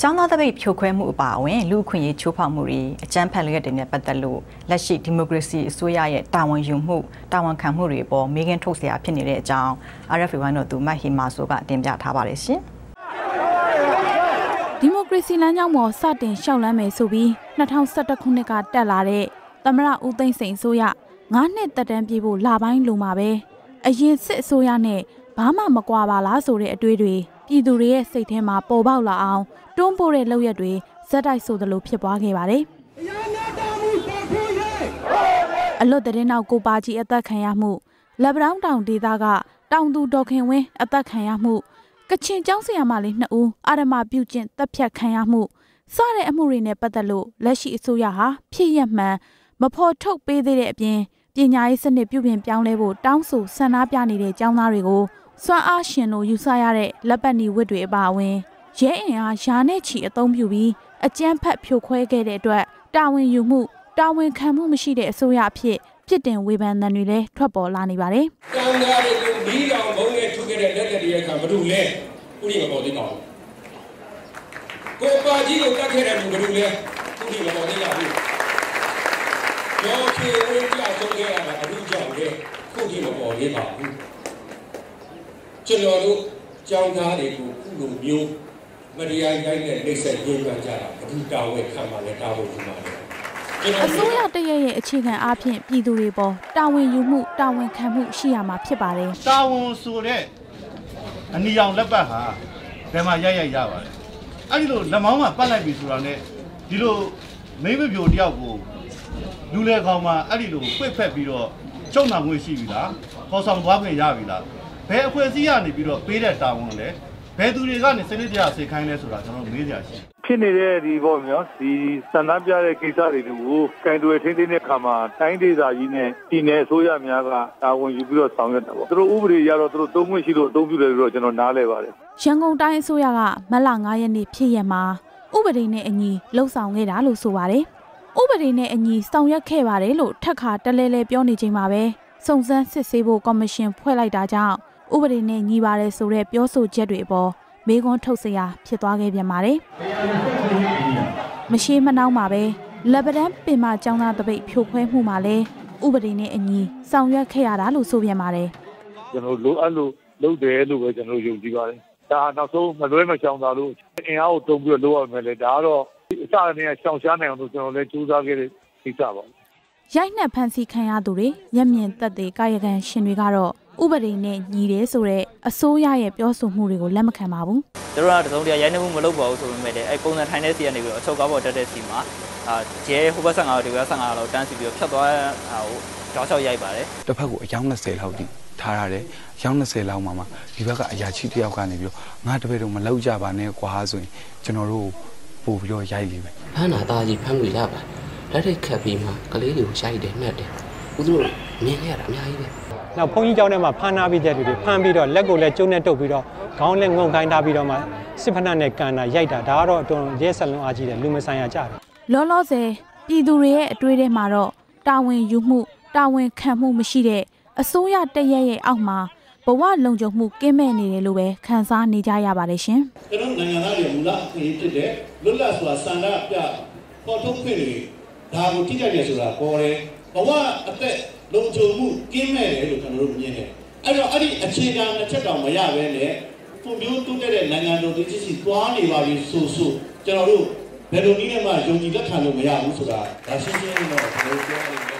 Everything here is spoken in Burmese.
။ကျောင်းသားတပိတ်ဖြိုခွဲမှုအပါအဝင်လူအခွင့်အရေးချိုးဖောက်မှုတွေအကြမ်းဖက်လျက်တွေနဲ့ပတ်သက်လို့လက်ရှိဒီမိုကရေစီအစိုးရရဲ့တာဝန်ယူမှုတာဝန်ခံမှုတွေပေါ်မေးခွန်းထုတ်စရာဖြစ်နေတဲ့အကြောင်း RFA ဝိုင်းတော်သူမတ်ဟီမာဆိုကတင်ပြထားပါတယ်ရှင်။ဒီမိုကရေစီလမ်းကြောင်းပေါ်စတင်ရှောက်လန်းမယ်ဆိုပြီး2011ခုနှစ်ကတက်လာတဲ့သမရဦးသိန်းစိန်အစိုးရ9နှစ်တက်တန်းပြည့်ဖို့လာပိုင်းလိုမှာပဲအရင်စစ်အစိုးရနဲ့ဘာမှမကွာပါလားဆိုတဲ့အတွေးတွေ ပြည်သူတွေရဲ့စိတ်ထဲမှာပေါ်ပေါက်လာအောင်တွန်းပို့တဲ့လောက်ရက်တွေဇက်တိုက်ဆိုသလိုဖြစ်ပွားခဲ့ပါတယ်။အလွတ်တဲ့နောက်ကိုပါကြီးအသက်ခံရမှုလက်ပတောင်းတောင်ဒေသကတောင်သူဒေါခင်ဝင်းအသက်ခံရမှုကချင်ကျောင်းဆရာမလေးနှစ်ဦးအာရမပြုကျင့်တပ်ဖြတ်ခံရမှုစတဲ့အမှုတွေနဲ့ပတ်သက်လို့လက်ရှိအစိုးရဟာဖြစ်ရမှန်မဖော်ထုတ်ပေးသေးတဲ့အပြင်ပညာရေးစနစ်ပြုပြင်ပြောင်းလဲဖို့တောင်းဆိုဆန္ဒပြနေတဲ့ကျောင်းသားတွေကို စွမ်းအားရှင်လို့ယူဆရတဲ့လက်ပတ်နီဝတ်တွေအပါအဝင်ရဲအင်အားယာနဲ့ချီအုံပြုပြီးအကြမ်းဖက်ဖြိုခွဲခဲ့တဲ့အတွက်တာဝန်ယူမှုတာဝန်ခံမှုမရှိတဲ့အစိုးရအဖြစ်ပြစ်တင်ဝေဖန်တဲ့တွေလည်းထွက်ပေါ်လာနေပါတယ်။တောင်သားတွေကိုဒီတောင်ဘုံနဲ့ထုတ်ခဲ့တဲ့လက်သက်တွေရဲ့ကမ္ဘာတို့လဲဥရိမပေါ်သေးပါဘူး။ကိုပါကြီးကိုတတ်ခဲ့တဲ့လူဘယ်လိုလဲဥရိမပေါ်သေးပါဘူး။ရောချေဝင်းကြောက်ဆုံးခဲ့ရတာအမှုကြောင့်လေခုဒီမပေါ်သေးပါဘူး။ ကျွန်တော်တို့ကြောင်းသားတွေကိုခုလိုမျိုးမတရားတိုင်းနဲ့နှိမ့်ဆက်ရေးကြတာဘုဒ္ဓတာဝဲခံပါလေတာဝဲဒီမှာလေအစိုးရတရက်ရဲ့အခြေခံအားဖြင့်ပြည်သူတွေပေါ်တာဝန်ယူမှုတာဝန်ခံမှုရှိရမှာဖြစ်ပါတယ်တာဝန်ဆိုတဲ့အနီရောင်လက်ပတ်ဟာဘယ်မှာရိုက်ရိုက်ရပါလဲအဲ့ဒီလိုလက်မောင်းမှာပတ်လိုက်ပြီဆိုတာနဲ့ဒီလိုမိမပြိုတယောက်ကိုလူလေကောင်မှာအဲ့ဒီလိုဖွက်ဖက်ပြီးတော့ချုပ်နှောင်ခွင့်ရှိပြီလားခေါ်ဆောင်သွားခွင့်ရပြီလား ဘယ်အဖွဲ့အစည်းကနေပြီးတော့ပေးတဲ့တာဝန်လဲဘယ်သူတွေကနေစနစ်တရားစေခိုင်းလဲဆိုတာကျွန်တော်မေးကြရှိဖြစ်နေတဲ့ဒီပေါ့မျိုးဒီစံနှပြတဲ့ကိစ္စတွေကိုကင်တွယ်ထိန်းသိမ်းတဲ့အခါမှာတိုင်းဒေသကြီးနဲ့ပြည်내အစိုးရများကတာဝန်ယူပြီးတော့ဆောင်ရွက်တာပေါ့သူတို့ဥပဒေရတော့သူတို့သုံးခွင့်ရှိလို့အသုံးပြုတယ်လို့ကျွန်တော်နားလဲပါတယ်ရန်ကုန်တိုင်းအစိုးရကမလ9ရက်နေ့ဖြစ်ရမှာဥပဒေနဲ့အညီလှုပ်ဆောင်ခဲ့တာလို့ဆိုပါတယ်ဥပဒေနဲ့အညီဆောင်ရွက်ခဲ့ပါတယ်လို့ထက်ခါတလဲလဲပြောနေချိန်မှာပဲစုံစမ်းစစ်ဆေးဖို့ကော်မရှင်ဖွဲ့လိုက်တာကြောင့် ဥပဒေနဲ့ညီပါတယ်ဆိုတဲ့ပြောဆိုချက်တွေအပေါ်မေးခွန်းထုတ်စရာဖြစ်သွားခဲ့ပြန်ပါတယ်။မရှိမနှောင်းပါပဲလက်ပတန်းပင်မကျောင်းသားတပိတ်ဖြိုခွဲမှုမှာလဲဥပဒေနဲ့အညီဆောင်ရွက်ခဲ့ရတာလို့ဆိုပြန်ပါတယ်။ကျွန်တော်လိုအပ်လို့လုပ်တယ်လို့ပဲကျွန်တော်ယုံကြည်ပါတယ်။ဒါနောက်ဆုံးမလွဲမချောင်သာလို့အင်အားကိုတုံးပြီးလုပ်ရမယ်လေဒါကတော့အစကနေရှောင်ရှားနိုင်အောင်လို့ကျွန်တော်လည်းကြိုးစားခဲ့တဲ့ကိစ္စပါရိုက်နှက်ဖန်ဆီးခံရသူတွေမျက်မြင်သက်သေကာယကံရှင်တွေကတော့ ဥပဒေနဲ့ညီတယ်ဆိုတဲ့အစိုးရရဲ့ပြောဆိုမှုတွေကိုလက်မခံပါဘူး။သူတို့ကတစုံတရာရိုက်နှက်မှုမလုပ်ပါဘူးဆိုပေမဲ့လည်းအဲပုံစံထိုင်တဲ့စီကနေပြီးတော့အချုပ်ကားပေါ်တက်တဲ့စီမှာအာကျဲဟိုဘက်15လောက်ဒီဘက်15လောက်တန်းစီပြီးတော့ဖြတ်သွားတာကိုကြောက်ချောက်ရိုက်ပါတယ်။တစ်ဖက်ကိုအယောက်20လောက်တိထားရတယ်။ရောင်း20လောက်မှမှဒီဘက်ကအရာချိတယောက်ကနေပြီးတော့ငါတပည့်တော့မလောက်ကြပါနဲ့ကွာဆိုရင်ကျွန်တော်တို့ပို့ပြီးတော့ရိုက်လိမ့်မယ်။ဖမ်းတာသားကြီးဖမ်းလို့ရပါတယ်။လက်ထိတ်ခတ်ပြီးမှကလေးတွေကိုရိုက်တယ်နှက်တယ်။ ဦးတို့မြင်ရတာအများကြီးပဲ။နောက်ဘုန်းကြီးကျောင်းထဲမှာဖမ်းနာပြီးတဲ့သူတွေဖမ်းပြီးတော့လက်ကိုလည်းကျုံနဲ့တုပ်ပြီးတော့ခေါင်းနဲ့ငုံခိုင်းထားပြီးတော့မှစစ်ဖက်နဲ့ကန်တာရိုက်တာဒါကတော့အတော်ရဲဆက်လုံးအားကြီးတယ်လူမဆိုင်ရကြတယ်လောလောဆယ်ပြည်သူတွေရဲ့အတွေ့အထဲမှာတော့တာဝန်ယူမှုတာဝန်ခံမှုမရှိတဲ့အစိုးရတရက်ရဲ့အောက်မှာဘဝလုံခြုံမှုကင်းမဲ့နေတယ်လို့ပဲခန်းစားနေကြရပါတယ်ရှင်ကျွန်တော်နိုင်ငံသားတွေမူလအခွင့်အရေးဖြစ်တဲ့လွတ်လပ်စွာစံရပြပေါ်ထုတ်ခွင့်တွေဒါကိုထိကြတယ်ဆိုတာပေါ်တယ် ဘဝအသက်လုံခြုံမှုကင်းမဲ့တယ်လို့ကျွန်တော်တို့မြင်တယ်အဲ့တော့အဲ့ဒီအခြေခံတစ်ချက်တောင်မရဘဲနဲ့ဖွံ့ဖြိုးတိုးတက်တဲ့နိုင်ငံတော်တည်ရှိသွားနေပါပြီဆိုဆိုကျွန်တော်တို့ဘယ်လိုနည်းနဲ့မှယုံကြည်လက်ခံလို့မရဘူးဆိုတာဒါရှင်းရှင်းလေးတော့ကျွန်တော်တို့ပြောနေတယ်